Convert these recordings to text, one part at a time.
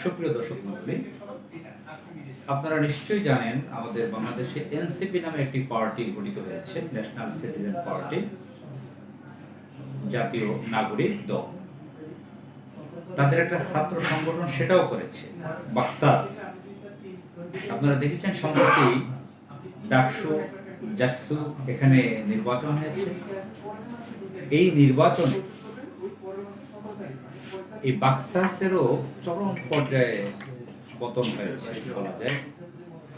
সুপ্রিয় দর্শক মন্ডলী আপনারা নিশ্চয়ই জানেন আমাদের বাংলাদেশে এনসিপি নামে একটি পার্টি গঠিত হয়েছে, ন্যাশনাল সিটিজেন পার্টি, জাতীয় নাগরিক দল। তাদের একটা ছাত্র সংগঠন সেটাও করেছে, বাক্সাস। আপনারা দেখেছেন সম্প্রতি ডাকসু, জাকসু এখানে নির্বাচন হয়েছে। এই নির্বাচন এই বাক্সাসেরও চরম পর্যায়ে পতন হয়েছে বলা যায়।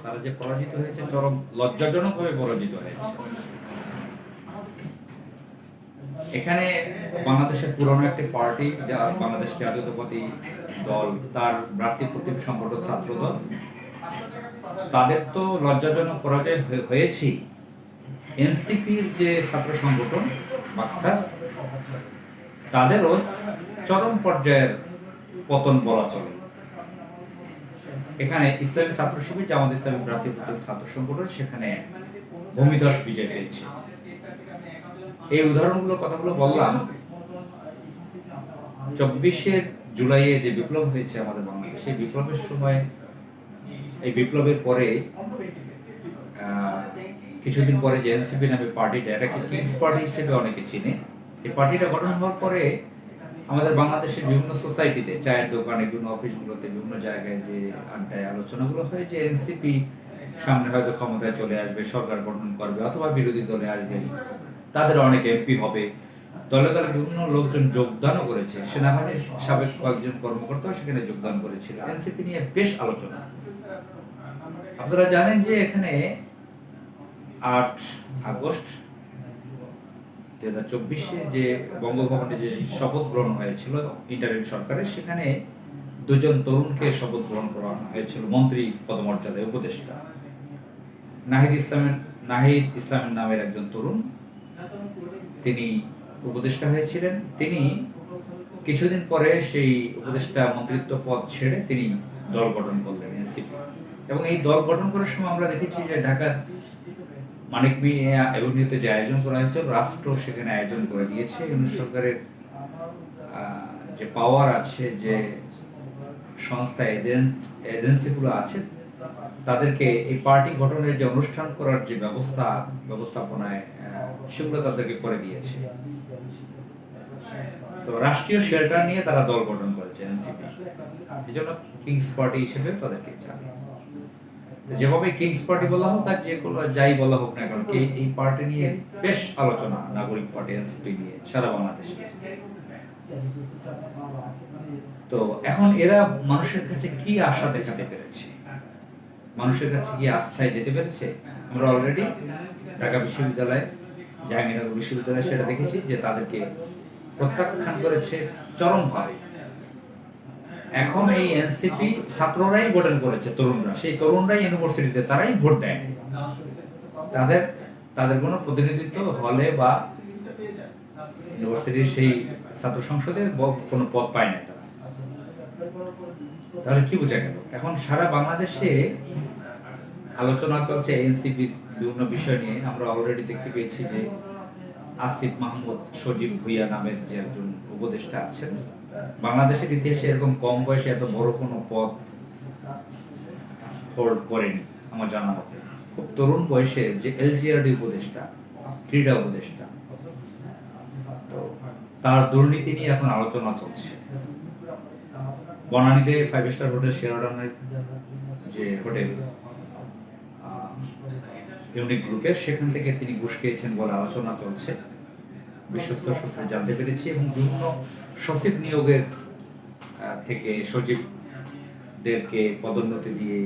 তারা যে পরাজিত হয়েছে, চরম লজ্জাজনকভাবে পরাজিত হয়েছে। এখানে বাংলাদেশের পুরনো একটি পার্টি, যা বাংলাদেশ জাতীয়তাবাদী দল, তার ভ্রাতৃপ্রতিম সংগঠন ছাত্র দল তাদের তো লজ্জাজনক পরাজয় হয়ে- হয়েছেই। এনসিপির যে ছাত্র সংগঠন, বাক্সাস তাদেরও চরম পর্যায়ের পতন বলা চলে। এখানে ইসলামী ছাত্র শিবির, জামাত ইসলামী ভ্রাতৃত্ব ছাত্র সংগঠন সেখানে ভূমিধস বিজয় পেয়েছে। এই উদাহরণগুলো কথাগুলো বললাম, চব্বিশে জুলাইয়ে যে বিপ্লব হয়েছে আমাদের বাংলাদেশে, সেই বিপ্লবের সময়, এই বিপ্লবের পরে কিছুদিন পরে যে এনসিপি নামে পার্টিটা এটাকে কিংস পার্টি হিসেবে অনেকে চিনে। এই পার্টিটা গঠন হওয়ার পরে আমাদের বাংলাদেশের বিভিন্ন সোসাইটিতে চায়ের দোকানে, বিভিন্ন অফিসগুলোতে বিভিন্ন জায়গায় যে আড্ডায় আলোচনাগুলো হয় যে এনসিপি সামনে হয়তো ক্ষমতায় চলে আসবে, সরকার গঠন করবে অথবা বিরোধী দলে আসবে, তাদের অনেক এমপি হবে। দলে দলে বিভিন্ন লোকজন যোগদানও করেছে। সেনাবাহিনীর সাবেক কয়েকজন কর্মকর্তাও সেখানে যোগদান করেছিল। এনসিপি নিয়ে বেশ আলোচনা। আপনারা জানেন যে এখানে আট আগস্ট দুই হাজার চব্বিশে যে বঙ্গভবনে যে শপথ গ্রহণ হয়েছিল ইন্টারিম সরকারের, সেখানে দুজন তরুণকে শপথ গ্রহণ করা হয়েছিল, মন্ত্রী পদমর্যাদায়, উপদেষ্টা। নাহিদ ইসলামের নাহিদ ইসলামের নামের একজন তরুণ, তিনি উপদেষ্টা হয়েছিলেন। তিনি কিছুদিন পরে সেই উপদেষ্টা মন্ত্রিত্ব পদ ছেড়ে তিনি দল গঠন করলেন এনসিপি। এবং এই দল গঠন করার সময় আমরা দেখেছি যে ঢাকার মানিক মিয়া এভিনিউতে যে আয়োজন করা হয়েছিল রাষ্ট্র সেখানে আয়োজন করে দিয়েছে। ইউনিট সরকারের যে পাওয়ার আছে, যে সংস্থা এজেন্ট এজেন্সিগুলো আছে, তাদেরকে এই পার্টি গঠনের যে অনুষ্ঠান করার যে ব্যবস্থা, ব্যবস্থাপনায় সেগুলো তাদেরকে করে দিয়েছে। তো রাষ্ট্রীয় শেল্টার নিয়ে তারা দল গঠন করেছে, এনসিপি। এই জন্য কিংস পার্টি হিসেবে তাদেরকে জানে যেভাবে কিংস পার্টি বলা হোক আর যে কোনো যাই বলা হোক না কারণ এই- এই পার্টি নিয়ে বেশ আলোচনা নাগরিক পার্টি এনসিপি নিয়ে সারা বাংলাদেশে। তো এখন এরা মানুষের কাছে কি আশা দেখাতে পেরেছে? মানুষের কাছে কি আস্থায় যেতে পেরেছে? আমরা অলরেডি ঢাকা বিশ্ববিদ্যালয়ে, জাহাঙ্গীরনগর বিশ্ববিদ্যালয় সেটা দেখেছি যে তাদেরকে প্রত্যাখ্যান করেছে চরমভাবে। এখন এই এনসিপি ছাত্ররাই গঠন করেছে, তরুণরা। সেই তরুণরাই ইউনিভার্সিটিতে তারাই ভোট দেয়। তাদের তাদের কোনো প্রতিনিধিত্ব হলে বা ইউনিভার্সিটির সেই ছাত্র সংসদে কোনো পদ পায় না তারা। তাহলে কি বোঝা গেল? এখন সারা বাংলাদেশে আলোচনা চলছে এনসিপি বিভিন্ন বিষয় নিয়ে। আমরা অলরেডি দেখতে পেয়েছি যে আসিফ মাহমুদ সজীব ভুইয়া নামের যে একজন উপদেষ্টা আছেন, বাংলাদেশের ইতিহাসে এরকম কম বয়সে এত বড় কোনো পদ হোল্ড করেনি, আমার জানা মতে। খুব তরুণ বয়সে যে এলজিআরডি উপদেষ্টা, ক্রীড়া উপদেষ্টা, তো তার দুর্নীতি নিয়ে এখন আলোচনা চলছে। বনানীতে ফাইভ স্টার হোটেল শেরাডনের যে হোটেল ইউনিক গ্রুপের, সেখান থেকে তিনি ঘুষ খেয়েছেন বলে আলোচনা চলছে। বিশ্বস্ত সূত্রে জানতে পেরেছি এবং বিভিন্ন সচিব নিয়োগের থেকে সচিবদেরকে পদোন্নতি দিয়ে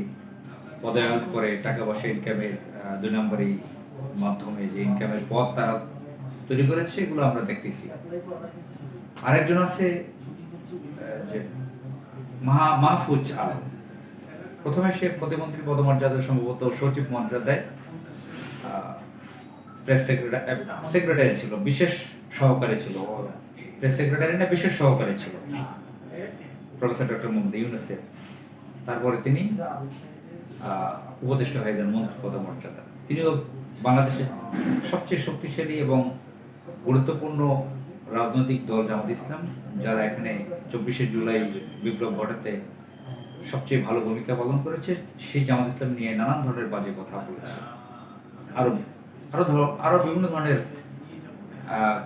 পদায়ন করে টাকা পয়সা ইনকামের দুই নম্বরই মাধ্যমে যে ইনকামের পথ তারা তৈরি করেছে, এগুলো আমরা দেখতেছি। আরেকজন আছে যে মাহা, মাহফুজ আলম। প্রথমে সে প্রতিমন্ত্রী পদমর্যাদা সম্ভবত সচিব মর্যাদায় প্রেস সেক্রেটারি সেক্রেটারি ছিল, বিশেষ সহকারী ছিল প্রেস সেক্রেটারি না, বিশেষ সহকারী ছিল। প্রফেসর ডক্টর মোহাম্মদ ইউনুসেফ তারপরে তিনি উপদেষ্টা হয়ে যান মন্ত্রী পদমর্যাদা তিনিও বাংলাদেশের সবচেয়ে শক্তিশালী এবং গুরুত্বপূর্ণ রাজনৈতিক দল জামাত ইসলাম, যারা এখানে চব্বিশে জুলাই বিপ্লব ঘটাতে সবচেয়ে ভালো ভূমিকা পালন করেছে। সেই জামাত ইসলাম নিয়ে নানান ধরনের বাজে কথা বলেছে। আরও আরও ধর- আরও বিভিন্ন ধরনের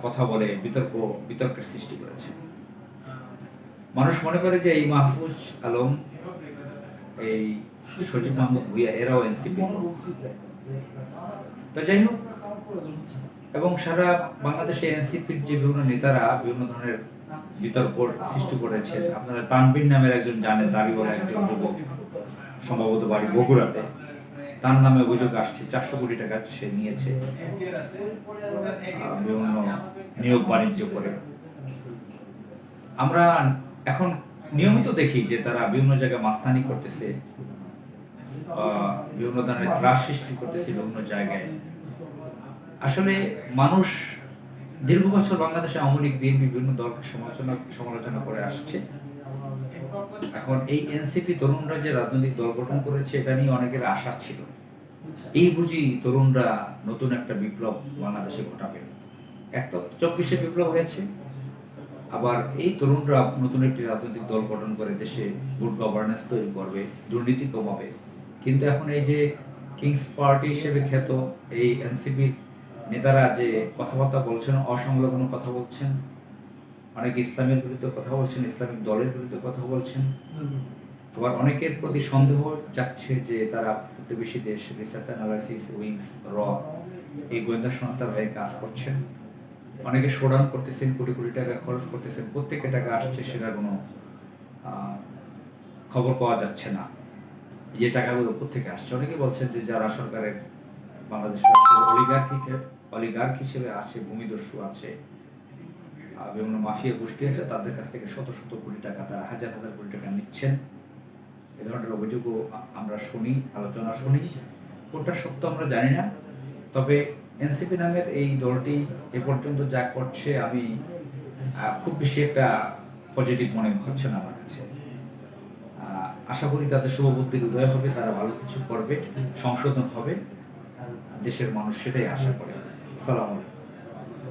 কথা বলে বিতর্ক, বিতর্কের সৃষ্টি করেছে। মানুষ মনে করে যে এই মাহফুজ আলম, এই সজিব মাহমুদ ভুইয়া, এরাও এনসিপি। তো যাই হোক, এবং সারা বাংলাদেশে এনসিপির যে বিভিন্ন নেতারা বিভিন্ন ধরনের বিতর্ক সৃষ্টি করেছে আপনারা তানবির নামের একজন জানেন দাবিওয়ালা একজন যুবক, সম্ভবত বাড়ি বগুড়াতে। তার নামে অভিযোগ আসছে, চারশো কোটি টাকা সে নিয়েছে বিভিন্ন নিয়োগ বাণিজ্য করে। আমরা এখন নিয়মিত দেখি যে তারা বিভিন্ন জায়গায় মাস্তানি করতেছে বিভিন্ন ধরনের ত্রাস সৃষ্টি করতেছে বিভিন্ন জায়গায়। আসলে মানুষ দীর্ঘ বছর বাংলাদেশে আওয়ামী লীগ, বিএনপি বিভিন্ন দলকে সমালোচনা সমালোচনা করে আসছে। এখন এই এনসিপি তরুণরা যে রাজনৈতিক দল গঠন করেছে, এটা নিয়ে অনেকের আশা ছিল। এই বুঝি তরুণরা নতুন একটা বিপ্লব বাংলাদেশে ঘটাবে। এক তো চব্বিশে বিপ্লব হয়েছে। আবার এই তরুণরা নতুন একটি রাজনৈতিক দল গঠন করে দেশে গুড গভর্নেন্স তৈরি করবে দুর্নীতি কমাবে কিন্তু এখন এই যে কিংস পার্টি হিসেবে খ্যাত এই এনসিপির নেতারা যে কথাবার্তা বলছেন, অসংলগ্ন কথা বলছেন অনেক ইসলামের বিরুদ্ধে কথা বলছেন, ইসলামিক দলের বিরুদ্ধে কথা বলছেন। আবার অনেকের প্রতি সন্দেহ যাচ্ছে যে তারা প্রতিবেশী দেশ রিসার্চ অ্যানালাইসিস উইংস র এই গোয়েন্দা সংস্থার হয়ে কাজ করছেন। অনেকে শোডাউন করতেছেন, কোটি কোটি টাকা খরচ করতেছেন প্রত্যেকে টাকা আসছে সেটা কোনো খবর পাওয়া যাচ্ছে না। যে টাকাগুলো থেকে আসছে। অনেকে বলছেন যে যারা সরকারের বাংলাদেশ অলিগার্কিকে অলিগার্ক হিসেবে আছে ভূমিদস্যু আছে বিভিন্ন মাফিয়া গোষ্ঠী আছে, তাদের কাছ থেকে শত শত কোটি টাকা তারা হাজার হাজার কোটি টাকা নিচ্ছেন। এ ধরনের অভিযোগও আমরা শুনি, আলোচনা শুনি। কোনটা সত্য আমরা জানি না। তবে এনসিপি নামের এই দলটি এ পর্যন্ত যা করছে, আমি খুব বেশি একটা পজিটিভ মনে হচ্ছে না আমার কাছে। আশা করি তাদের শুভবুদ্ধির উদয় হবে, তারা ভালো কিছু করবে, সংশোধন হবে। দেশের মানুষ সেটাই আশা করে। আসসালামু আলাইকুম।